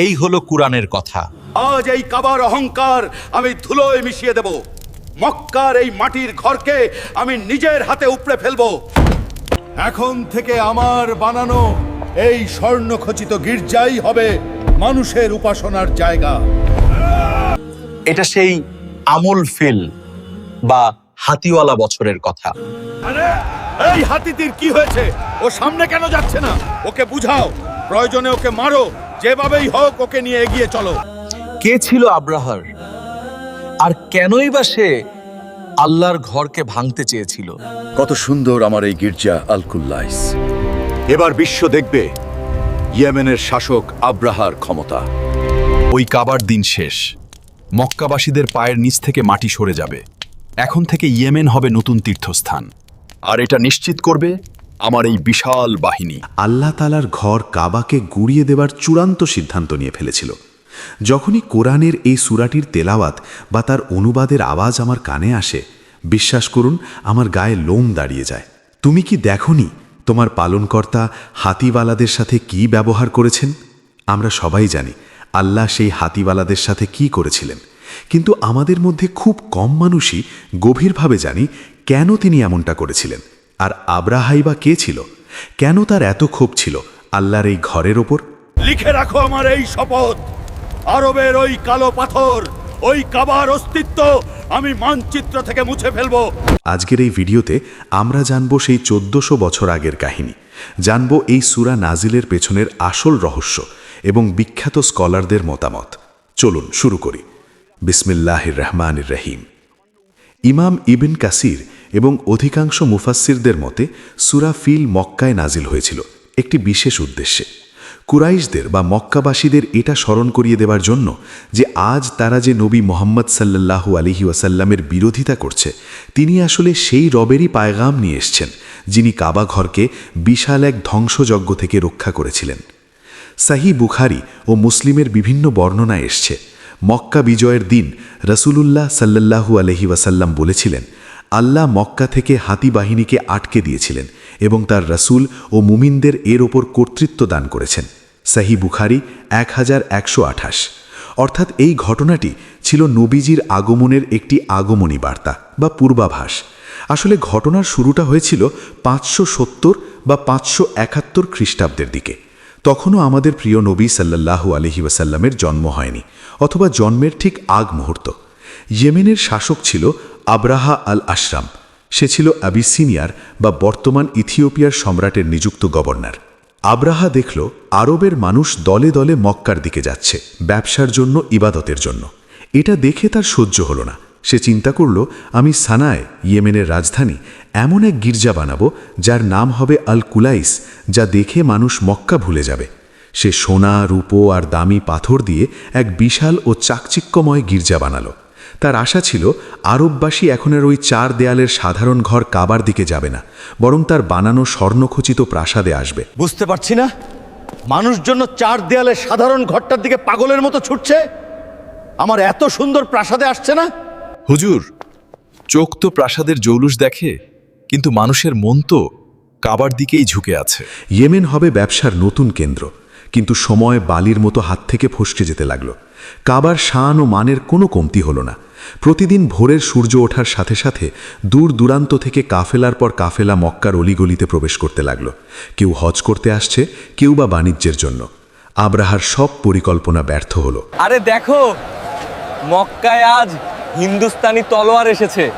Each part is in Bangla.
এই হলো কুরআনের কথা। আজ এই কাবার অহংকার আমি ধুলোয় মিশিয়ে দেব। মক্কার এই মাটির ঘরকে আমি নিজের হাতে উপড়ে ফেলব। এখন থেকে আমার বানানো এই স্বর্ণখচিত গির্জাই হবে মানুষের উপাসনার জায়গা। এটা সেই আমল ফিল বা হাতিওয়ালা বছরের কথা। এই হাতিটির কি হয়েছে? ও সামনে কেন যাচ্ছে না? ওকে বুঝাও। প্রয়োজনে ওকে মারো। যেভাবেই হোক ওকে নিয়ে এগিয়ে চলো। কে ছিল আব্রাহার? আর কেনই বা সে আল্লাহর ঘরকে ভাঙতে চেয়েছিল? কত সুন্দর আমার এই গির্জা আলকুল্লাইস। এবার বিশ্ব দেখবে ইয়েমেনের শাসক আব্রাহার ক্ষমতা। ওই কাবার দিন শেষ। মক্কাবাসীদের পায়ের নিচ থেকে মাটি সরে যাবে। এখন থেকে ইয়েমেন হবে নতুন তীর্থস্থান। আর এটা নিশ্চিত করবে আমার এই বিশাল বাহিনী। আল্লাহ তালার ঘর কাবাকে গুড়িয়ে দেবার চূড়ান্ত সিদ্ধান্ত নিয়ে ফেলেছিল। যখনই কোরআনের এই সুরাটির তেলাওয়াত বা তার অনুবাদের আওয়াজ আমার কানে আসে, বিশ্বাস করুন, আমার গায়ে লোম দাঁড়িয়ে যায়। তুমি কি দেখনি তোমার পালনকর্তা হাতিওয়ালাদের সাথে কি ব্যবহার করেছেন? আমরা সবাই জানি, আল্লাহ সেই হাতিওয়ালাদের সাথে কি করেছিলেন। কিন্তু আমাদের মধ্যে খুব কম মানুষই গভীরভাবে জানি কেন তিনি এমনটা করেছিলেন। আর আব্রাহাই বা কে ছিল? কেন তার এত ক্ষোভ ছিল আল্লাহর এই ঘরের ওপর? লিখে রাখো আমার এই শপথ। আরবের ওই কালো পাথর ওই কাবার অস্তিত্ব আমি মানচিত্র থেকে মুছে ফেলব। আজকের এই ভিডিওতে আমরা জানব সেই চোদ্দশো বছর আগের কাহিনী। জানব এই সুরা নাজিলের পেছনের আসল রহস্য এবং বিখ্যাত স্কলারদের মতামত। চলুন শুরু করি। বিসমিল্লাহির রহমানির রহিম। ইমাম ইবিন কাসির এবং অধিকাংশ মুফাসসিরদের মতে, সুরা ফিল মক্কায় নাজিল হয়েছিল একটি বিশেষ উদ্দেশ্যে। কুরাইশদের বা মক্কাবাসীদের এটা স্মরণ করিয়ে দেওয়ার জন্য যে আজ তারা যে নবী মোহাম্মদ সাল্লাল্লাহু আলিহি ওয়াসাল্লামের বিরোধিতা করছে, তিনি আসলে সেই রবেরই পায়গাম নিয়ে এসছেন, যিনি কাবা ঘরকে বিশাল এক ধ্বংসযজ্ঞ থেকে রক্ষা করেছিলেন। সাহি বুখারি ও মুসলিমের বিভিন্ন বর্ণনায় এসছে, মক্কা বিজয়ের দিন রসুলুল্লাহ সাল্লাল্লাহু আলহি ওয়াসাল্লাম বলেছিলেন আল্লাহ মক্কা থেকে হাতি বাহিনীকে আটকে দিয়েছিলেন এবং তার রসুল ও মুমিনদের এর ওপর কর্তৃত্ব দান করেছেন। সাহি বুখারি এক হাজার একশো আঠাশ। অর্থাৎ এই ঘটনাটি ছিল নবীজির আগমনের একটি আগমনী বার্তা বা পূর্বাভাস। আসলে ঘটনার শুরুটা হয়েছিল পাঁচশো সত্তর বা পাঁচশো একাত্তর খ্রিস্টাব্দের দিকে। তখনও আমাদের প্রিয় নবী সাল্লাল্লাহু আলহি ওয়াসাল্লামের জন্ম হয়নি অথবা জন্মের ঠিক আগ মুহূর্ত। ইয়েমেনের শাসক ছিল আব্রাহা আল আশরাম সে ছিল আবিসিনিয়ার বা বর্তমান ইথিওপিয়ার সম্রাটের নিযুক্ত গভর্নর। আব্রাহা দেখল, আরবের মানুষ দলে দলে মক্কার দিকে যাচ্ছে, ব্যবসার জন্য, ইবাদতের জন্য। এটা দেখে তার সহ্য হল না। সে চিন্তা করল, আমি সানায়, ইয়েমেনের রাজধানী, এমন এক গির্জা বানাবো, যার নাম হবে আল কুলাইস যা দেখে মানুষ মক্কা ভুলে যাবে। সে সোনা, রূপো আর দামি পাথর দিয়ে এক বিশাল ও চাকচিক্যময় গির্জা বানালো। তার আশা ছিল আরববাসী এখন আর ওই চার দেয়ালের সাধারণ ঘর কাবার দিকে যাবে না বরং তার বানানো স্বর্ণখচিত প্রাসাদে আসবে। বুঝতে পারছি না? মানুষ জন্য চার দেয়ালে সাধারণ ঘরটার দিকে পাগলের মতো ছুটছে? আমার এত সুন্দর প্রাসাদে আসছে না? হুজুর চোখ তো প্রাসাদের জৌলুস দেখে কিন্তু মানুষের মন তো কাবার দিকেই ঝুঁকে আছে। ইয়েমেন হবে ব্যবসার নতুন কেন্দ্র কিন্তু সময় বালির মতো হাত থেকে ফসকে যেতে লাগল। কাবার শান ও মানের কোনো কমতি হলো না। প্রতিদিন ভোরের সূর্য ওঠার সাথে সাথে দূর দূরান্ত থেকে কাফেলার পর কাফেলা মক্কার অলিগলিতে প্রবেশ করতে লাগল। কেউ হজ করতে আসছে কেউ বা বাণিজ্যের জন্য। আব্রাহার সব পরিকল্পনা ব্যর্থ হলো। আরে দেখো মক্কায় আজ হিন্দুস্তানি তলোয়ার এসেছে।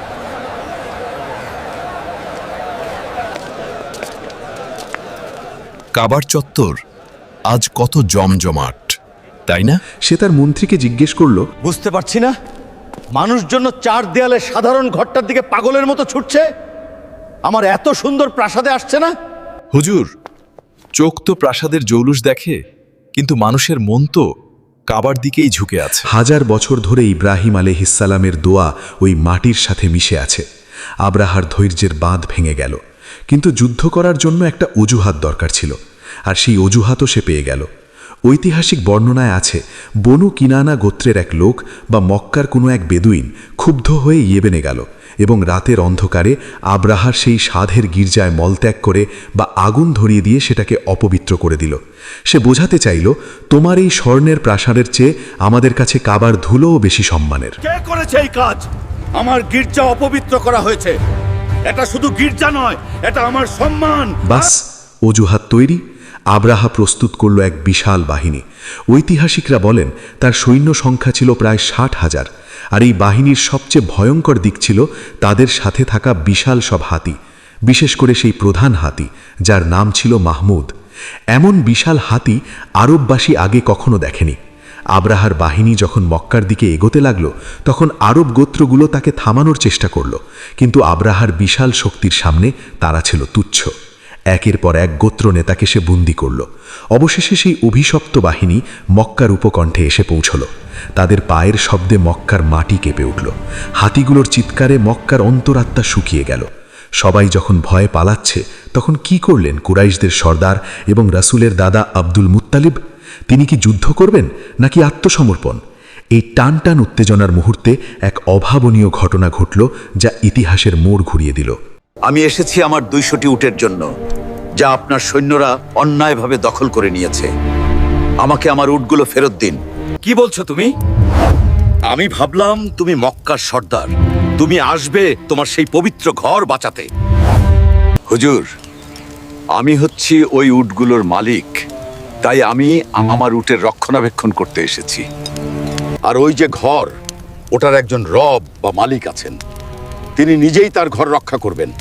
কাবার চত্বর আজ কত জমজমাট তাই না? সে তার মন্ত্রীকে জিজ্ঞেস করল বুঝতে পারছি না। মানুষ জন্য চার দেয়ালে সাধারণ ঘরটার দিকে পাগলের মতো ছুটছে? আমার এত সুন্দর প্রাসাদে আসছে না? হুজুর চোখ তো প্রাসাদের জৌলুস দেখে কিন্তু মানুষের মন তো কাবার দিকেই ঝুঁকে আছে। হাজার বছর ধরে ইব্রাহিম আলহিসালামের দোয়া ওই মাটির সাথে মিশে আছে। আব্রাহার ধৈর্যের বাঁধ ভেঙে গেল। কিন্তু যুদ্ধ করার জন্য একটা অজুহাত দরকার ছিল। আর সেই অজুহাতও সে পেয়ে গেল। ঐতিহাসিক বর্ণনায় আছে বনু কিনানা গোত্রের এক লোক বা মক্কার কোনো এক বেদুইন ক্ষুব্ধ হয়ে ইয়েবেনে গেল এবং রাতের অন্ধকারে আব্রাহার সেই সাধের গির্জায় মলত্যাগ করে বা আগুন ধরিয়ে দিয়ে সেটাকে অপবিত্র করে দিল। সে বোঝাতে চাইল তোমার এই স্বর্ণের প্রাসাদের চেয়ে আমাদের কাছে কাবার ধুলোও বেশি সম্মানের। কে করেছে এই কাজ? আমার গির্জা অপবিত্র করা হয়েছে। এটা শুধু গির্জা নয় এটা আমার সম্মান। বাস অজুহাত তৈরি। আব্রাহা প্রস্তুত করল এক বিশাল বাহিনী। ঐতিহাসিকরা বলেন, তার সৈন্য সংখ্যা ছিল প্রায় ষাট হাজার, আর এই বাহিনীর সবচেয়ে ভয়ঙ্কর দিক ছিল তাদের সাথে থাকা বিশাল সব হাতি, বিশেষ করে সেই প্রধান হাতি, যার নাম ছিল মাহমুদ। এমন বিশাল হাতি আরববাসী আগে কখনো দেখেনি। আব্রাহার বাহিনী যখন মক্কার দিকে এগোতে লাগল, তখন আরব গোত্রগুলো তাকে থামানোর চেষ্টা করল, কিন্তু আব্রাহার বিশাল শক্তির সামনে তারা ছিল তুচ্ছ। একের পর এক গোত্র নেতাকে সে বন্দি করল। অবশেষে সেই অভিশপ্ত বাহিনী মক্কার উপকণ্ঠে এসে পৌঁছল। তাদের পায়ের শব্দে মক্কার মাটি কেঁপে উঠল। হাতিগুলোর চিৎকারে মক্কার অন্তরাত্মা শুকিয়ে গেল। সবাই যখন ভয়ে পালাচ্ছে, তখন কি করলেন কুরাইশদের সর্দার এবং রাসূলের দাদা আব্দুল মুত্তালিব? তিনি কি যুদ্ধ করবেন নাকি আত্মসমর্পণ? এই টান টান উত্তেজনার মুহূর্তে এক অভাবনীয় ঘটনা ঘটল যা ইতিহাসের মোড় ঘুরিয়ে দিল। আমি এসেছি আমার দুইশোটি উটের জন্য যা আপনার সৈন্যরা অন্যায়ভাবে দখল করে নিয়েছে। আমাকে আমার উটগুলো ফেরত দিন। কি বলছো তুমি? আমি ভাবলাম তুমি মক্কার সর্দার। তুমি আসবে তোমার সেই পবিত্র ঘর বাঁচাতে। হুজুর আমি হচ্ছি ওই উটগুলোর মালিক। তাই আমি আমার উটের রক্ষণাবেক্ষণ করতে এসেছি। আর ওই যে ঘর ওটার একজন রব বা মালিক আছেন। তিনি নিজেই তার ঘর রক্ষা করবেন।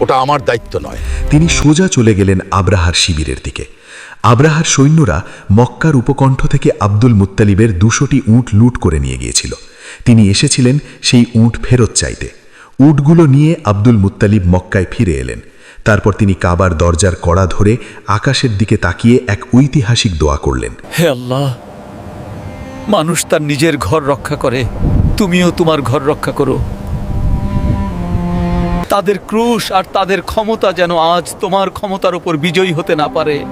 ওটা আমার দায়িত্ব নয়। তিনি সোজা চলে গেলেন আব্রাহার শিবিরের দিকে। আব্রাহার সৈন্যরা মক্কার উপকণ্ঠ থেকে আব্দুল মুত্তালিবের দুশোটি উট লুট করে নিয়ে গিয়েছিল। তিনি এসেছিলেন সেই উট ফেরত চাইতে। উটগুলো নিয়ে আব্দুল মুত্তালিব মক্কায় ফিরে এলেন। তারপর তিনি কাবার দরজার কড়া ধরে আকাশের দিকে তাকিয়ে এক ঐতিহাসিক দোয়া করলেন। হে আল্লাহ মানুষ তার নিজের ঘর রক্ষা করে তুমিও তোমার ঘর রক্ষা করো। তাদের ক্রুশ আর তাদের ক্ষমতা যেন আজ তোমার ক্ষমতার উপর বিজয়ী হতে না পারে।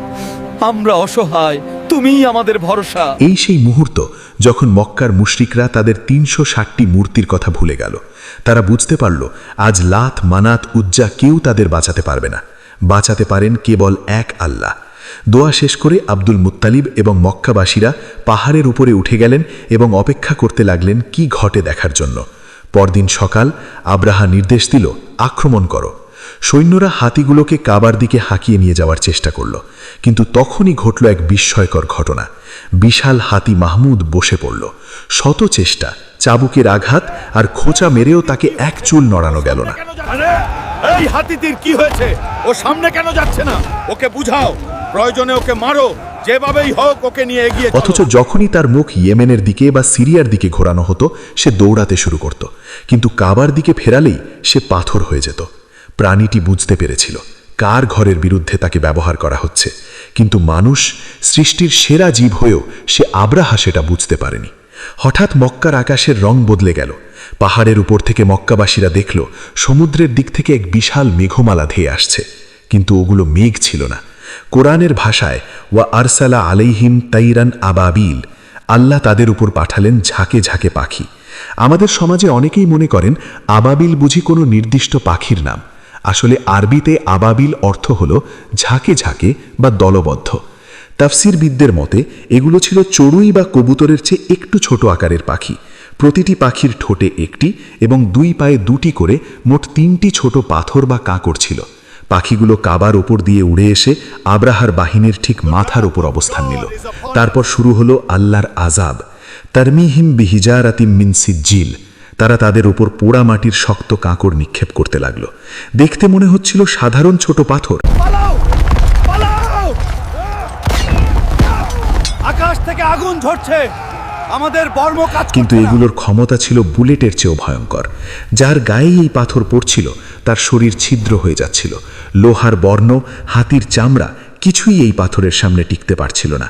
আমরা অসহায়, তুমিই আমাদের ভরসা। এই সেই মুহূর্ত যখন মক্কার মুশরিকরা তাদের তিনশো ষাটটি মূর্তির কথা ভুলে গেল। তারা বুঝতে পারল, আজ লাত, মানাত, উজ্জা কেউ তাদের বাঁচাতে পারবে না। বাঁচাতে পারেন কেবল এক আল্লাহ। দোয়া শেষ করে আব্দুল মুত্তালিব এবং মক্কাবাসীরা পাহাড়ের উপরে উঠে গেলেন এবং অপেক্ষা করতে লাগলেন কি ঘটে দেখার জন্য। পরদিন সকাল আব্রাহা নির্দেশ দিল, আক্রমণ করো। সৈন্যরা হাতিগুলোকে কাবার দিকে হাঁকিয়ে নিয়ে যাওয়ার চেষ্টা করল, কিন্তু তখনই ঘটল এক বিস্ময়কর ঘটনা। বিশাল হাতি মাহমুদ বসে পড়ল। শত চেষ্টা, চাবুকের আঘাত আর খোঁচা মেরেও তাকে এক চুল নড়ানো গেল না। এই হাতিটির কি হয়েছে? ও সামনে কেন যাচ্ছে না? ওকে বুঝাও। প্রয়োজনে ওকে মারো। যেভাবেই হোক, ওকে নিয়ে এগিয়ে অথচ যখনই তার মুখ ইয়েমেনের দিকে বা সিরিয়ার দিকে ঘোরানো হতো, সে দৌড়াতে শুরু করত। কিন্তু কাবার দিকে ফেরালেই সে পাথর হয়ে যেত। প্রাণীটি বুঝতে পেরেছিল কার ঘরের বিরুদ্ধে তাকে ব্যবহার করা হচ্ছে। কিন্তু মানুষ সৃষ্টির সেরা জীব হয়েও সে আব্রাহা সেটা বুঝতে পারেনি। হঠাৎ মক্কার আকাশের রং বদলে গেল। পাহাড়ের উপর থেকে মক্কাবাসীরা দেখল, সমুদ্রের দিক থেকে এক বিশাল মেঘমালা ধেয়ে আসছে। কিন্তু ওগুলো মেঘ ছিল না। কোরআনের ভাষায়, ওয়া আরসালা আলাইহিম তাইরান আবাবিল আল্লাহ তাদের উপর পাঠালেন ঝাঁকে ঝাঁকে পাখি। আমাদের সমাজে অনেকেই মনে করেন, আবাবিল বুঝি কোনো নির্দিষ্ট পাখির নাম। আসলে আরবিতে আবাবিল অর্থ হল ঝাঁকে ঝাঁকে বা দলবদ্ধ। তাফসিরবিদদের মতে, এগুলো ছিল চড়ুই বা কবুতরের চেয়ে একটু ছোট আকারের পাখি। প্রতিটি পাখির ঠোঁটে একটি এবং দুই পায়ে দুটি করে মোট তিনটি ছোট পাথর বা কাঁকড় ছিল। পাখিগুলো কাবার ওপর দিয়ে উড়ে এসে আব্রাহার বাহিনীর ঠিক মাথার ওপর অবস্থান নিল। তারপর শুরু হলো আল্লাহর আজাব তারমিহিম বিহিজারাতিম মিন সিজ্জিল। তারা তাদের ওপর পোড়া মাটির শক্ত কাঁকড় নিক্ষেপ করতে লাগল। দেখতে মনে হচ্ছিল সাধারণ ছোট পাথর। থেকে আগুন ঝরছে আমাদের বর্ম কাজ কিন্তু এগুলোর ক্ষমতা ছিল বুলেটের চেয়েও ভয়ঙ্কর। যার গায়ে এই পাথর পড়ছিল তার শরীর ছিদ্র হয়ে যাচ্ছিল। লোহার বর্ণ হাতির চামড়া কিছুই এই পাথরের সামনে টিকতে পারছিল না।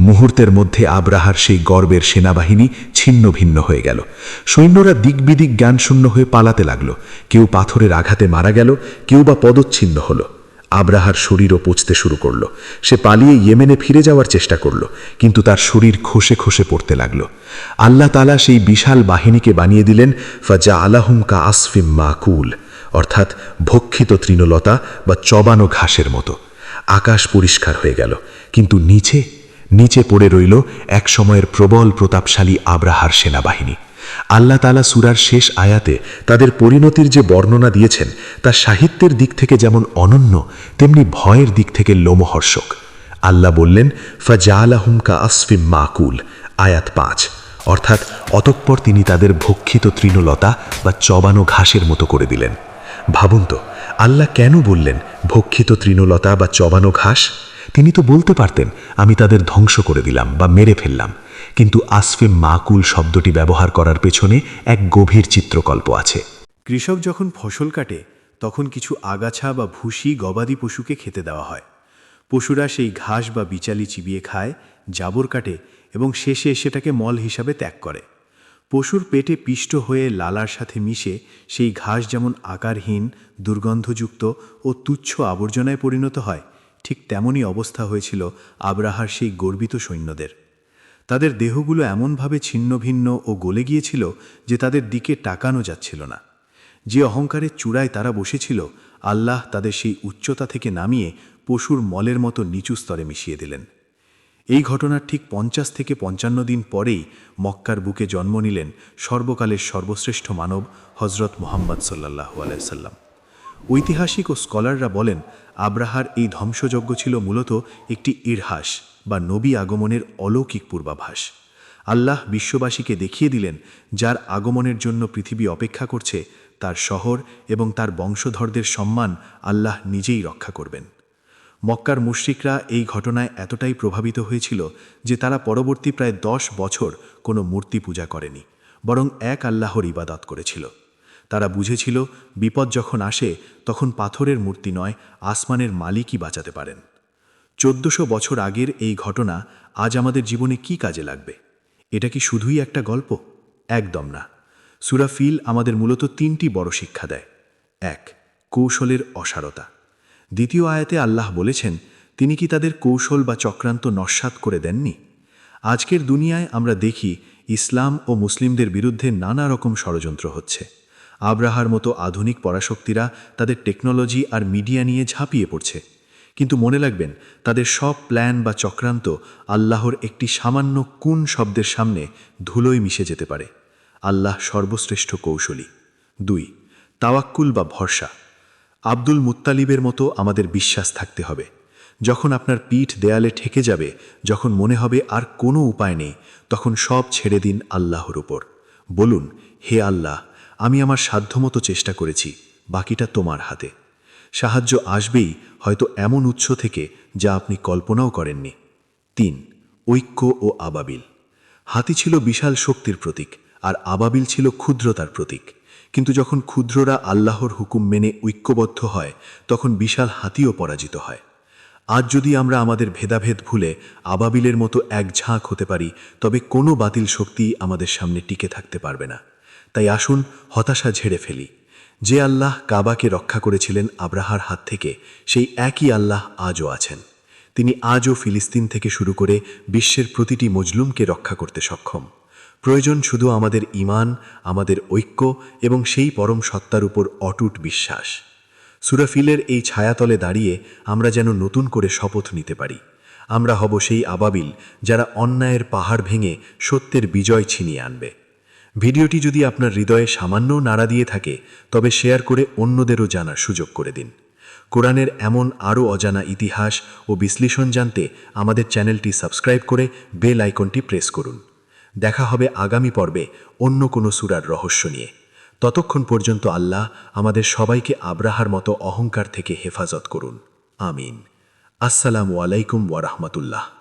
মুহূর্তের মধ্যে আব্রাহার সেই গর্বের সেনাবাহিনী ছিন্ন ভিন্ন হয়ে গেল। সৈন্যরা দিকবিদিক জ্ঞানশূন্য হয়ে পালাতে লাগল। কেউ পাথরের আঘাতে মারা গেল কেউ বা পদচ্ছিন্ন হলো। আব্রাহার শরীরও পচতে শুরু করল। সে পালিয়ে ইয়েমেনে ফিরে যাওয়ার চেষ্টা করল, কিন্তু তার শরীর খসে খসে পড়তে লাগল। আল্লাহ তালা সেই বিশাল বাহিনীকে বানিয়ে দিলেন ফাজা আলাহুম কা আসফিম মাকুল, অর্থাৎ ভক্ষিত তৃণলতা বা চবানো ঘাসের মতো। আকাশ পরিষ্কার হয়ে গেল, কিন্তু নিচে নিচে পড়ে রইল এক সময়ের প্রবল প্রতাপশালী আব্রাহার সেনাবাহিনী। আল্লাহ তালা সুরার শেষ আয়াতে তাদের পরিণতির যে বর্ণনা দিয়েছেন, তা সাহিত্যের দিক থেকে যেমন অনন্য, তেমনি ভয়ের দিক থেকে লোমহর্ষক। আল্লাহ বললেন কা আসফিম মাকুল আয়াত পাঁচ। অর্থাৎ অতঃপর তিনি তাদের ভক্ষিত তৃণলতা বা চবানো ঘাসের মতো করে দিলেন। ভাবুন তো, আল্লাহ কেন বললেন, ভক্ষিত তৃণলতা বা চবানো ঘাস তিনি তো বলতে পারতেন, আমি তাদের ধ্বংস করে দিলাম বা মেরে ফেললাম কিন্তু আসফে মাকুল শব্দটি ব্যবহার করার পেছনে এক গভীর চিত্রকল্প আছে। কৃষক যখন ফসল কাটে, তখন কিছু আগাছা বা ভুসি গবাদি পশুকে খেতে দেওয়া হয়। পশুরা সেই ঘাস বা বিচালি চিবিয়ে খায়, জাবর কাটে এবং শেষে সেটাকে মল হিসাবে ত্যাগ করে। পশুর পেটে পিষ্ট হয়ে লালার সাথে মিশে সেই ঘাস যেমন আকারহীন, দুর্গন্ধযুক্ত ও তুচ্ছ আবর্জনায় পরিণত হয়, ঠিক তেমনই অবস্থা হয়েছিল আব্রাহার সেই গর্বিত সৈন্যদের। তাদের দেহগুলো এমনভাবে ছিন্নভিন্ন ও গলে গিয়েছিল যে তাদের দিকে টাকানো যাচ্ছিল না। যে অহংকারের চূড়ায় তারা বসেছিল, আল্লাহ তাদের সেই উচ্চতা থেকে নামিয়ে পশুর মলের মতো নিচু স্তরে মিশিয়ে দিলেন। এই ঘটনার ঠিক পঞ্চাশ থেকে পঞ্চান্ন দিন পরেই মক্কার বুকে জন্ম নিলেন সর্বকালের সর্বশ্রেষ্ঠ মানব হজরত মোহাম্মদ সাল্লাহ আলাইসাল্লাম ঐতিহাসিক ও স্কলাররা বলেন, আব্রাহার এই ধ্বংসযজ্ঞ ছিল মূলত একটি ইরহাস বা নবী আগমনের অলৌকিক পূর্বাভাস। আল্লাহ বিশ্ববাসীকে দেখিয়ে দিলেন, যার আগমনের জন্য পৃথিবী অপেক্ষা করছে, তার শহর এবং তার বংশধরদের সম্মান আল্লাহ নিজেই রক্ষা করবেন। মক্কার মুশরিকরা এই ঘটনায় এতটাই প্রভাবিত হয়েছিল যে তারা পরবর্তী প্রায় দশ বছর কোনো মূর্তি পূজা করেনি, বরং এক আল্লাহর ইবাদত করেছিল। তারা বুঝেছিল, বিপদ যখন আসে, তখন পাথরের মূর্তি নয়, আসমানের মালিকই বাঁচাতে পারেন। চোদ্দশো বছর আগের এই ঘটনা আজ আমাদের জীবনে কি কাজে লাগবে? এটা কি শুধুই একটা গল্প? একদম না। সুরাফিল আমাদের মূলত তিনটি বড় শিক্ষা দেয়। এক, কৌশলের অসারতা। দ্বিতীয় আয়াতে আল্লাহ বলেছেন, তিনি কি তাদের কৌশল বা চক্রান্ত নস্বাত করে দেননি? আজকের দুনিয়ায় আমরা দেখি ইসলাম ও মুসলিমদের বিরুদ্ধে নানা রকম ষড়যন্ত্র হচ্ছে। আব্রাহার মতো আধুনিক পরাশক্তিরা তাদের টেকনোলজি আর মিডিয়া নিয়ে ঝাঁপিয়ে পড়ছে। কিন্তু মনে রাখবেন, তাদের সব প্ল্যান বা চক্রান্ত আল্লাহর একটি সামান্য কোন শব্দের সামনে ধুলোয় মিশে যেতে পারে। আল্লাহ সর্বশ্রেষ্ঠ কৌশলী। দুই, তাওয়াক্কুল বা ভরসা। আব্দুল মুত্তালিবের মতো আমাদের বিশ্বাস থাকতে হবে। যখন আপনার পিঠ দেয়ালে ঠেকে যাবে, যখন মনে হবে আর কোনো উপায় নেই, তখন সব ছেড়ে দিন আল্লাহর উপর। বলুন, হে আল্লাহ, আমি আমার সাধ্যমতো চেষ্টা করেছি, বাকিটা তোমার হাতে। সাহায্য আসবেই হয়তো এমন উৎস থেকে যা আপনি কল্পনাও করেননি। তিন, ঐক্য ও আবাবিল। হাতি ছিল বিশাল শক্তির প্রতীক, আর আবাবিল ছিল ক্ষুদ্রতার প্রতীক। কিন্তু যখন ক্ষুদ্ররা আল্লাহর হুকুম মেনে ঐক্যবদ্ধ হয়, তখন বিশাল হাতিও পরাজিত হয়। আজ যদি আমরা আমাদের ভেদাভেদ ভুলে আবাবিলের মতো এক ঝাঁক হতে পারি, তবে কোনো বাতিল শক্তি আমাদের সামনে টিকে থাকতে পারবে না। তাই আসুন হতাশা ঝেড়ে ফেলি। যে আল্লাহ কাবাকে রক্ষা করেছিলেন আব্রাহার হাত থেকে, সেই একই আল্লাহ আজও আছেন। তিনি আজও ফিলিস্তিন থেকে শুরু করে বিশ্বের প্রতিটি মজলুমকে রক্ষা করতে সক্ষম। প্রয়োজন শুধু আমাদের ইমান আমাদের ঐক্য এবং সেই পরম সত্তার উপর অটুট বিশ্বাস। সুরাফিলের এই ছায়াতলে দাঁড়িয়ে আমরা যেন নতুন করে শপথ নিতে পারি। আমরা হব সেই আবাবিল যারা অন্যায়ের পাহাড় ভেঙে সত্যের বিজয় ছিনিয়ে আনবে। ভিডিওটি যদি আপনার হৃদয়ে সামান্য নাড়া দিয়ে থাকে, তবে শেয়ার করে অন্যদেরও জানার সুযোগ করে দিন। কোরআনের এমন আরও অজানা ইতিহাস ও বিশ্লেষণ জানতে আমাদের চ্যানেলটি সাবস্ক্রাইব করে বেল আইকনটি প্রেস করুন। দেখা হবে আগামী পর্বে অন্য কোনো সুরার রহস্য নিয়ে। ততক্ষণ পর্যন্ত আল্লাহ আমাদের সবাইকে আব্রাহার মতো অহংকার থেকে হেফাজত করুন। আমিন। আসসালামু আলাইকুম ওয়ারহমতুল্লাহ